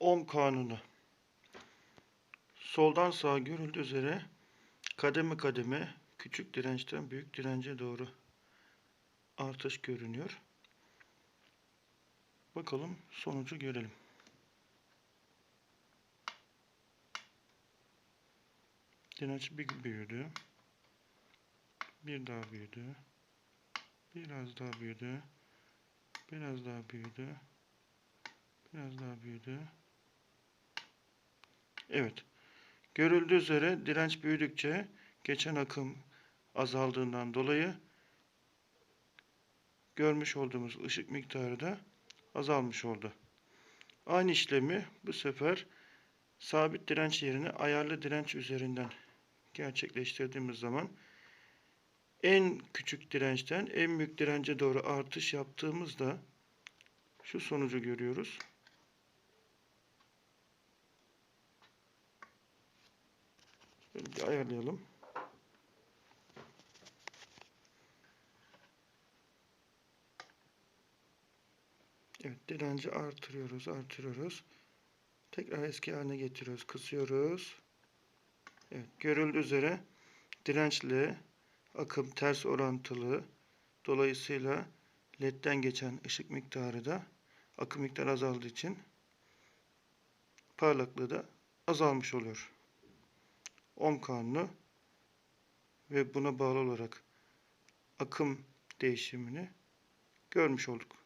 Ohm kanunu. Soldan sağa görüldüğü üzere kademe kademe küçük dirençten büyük dirence doğru artış görünüyor. Bakalım sonucu görelim. Direnç bir büyüdü. Bir daha büyüdü. Biraz daha büyüdü. Biraz daha büyüdü. Biraz daha büyüdü. Evet. Görüldüğü üzere direnç büyüdükçe geçen akım azaldığından dolayı görmüş olduğumuz ışık miktarı da azalmış oldu. Aynı işlemi bu sefer sabit direnç yerine ayarlı direnç üzerinden gerçekleştirdiğimiz zaman en küçük dirençten en büyük dirence doğru artış yaptığımızda şu sonucu görüyoruz. Bir ayarlayalım. Evet direnci artırıyoruz, artırıyoruz. Tekrar eski haline getiriyoruz, kısıyoruz. Evet görüldüğü üzere dirençle akım ters orantılı. Dolayısıyla ledden geçen ışık miktarı da akım miktarı azaldığı için parlaklığı da azalmış oluyor. Ohm kanunu ve buna bağlı olarak akım değişimini görmüş olduk.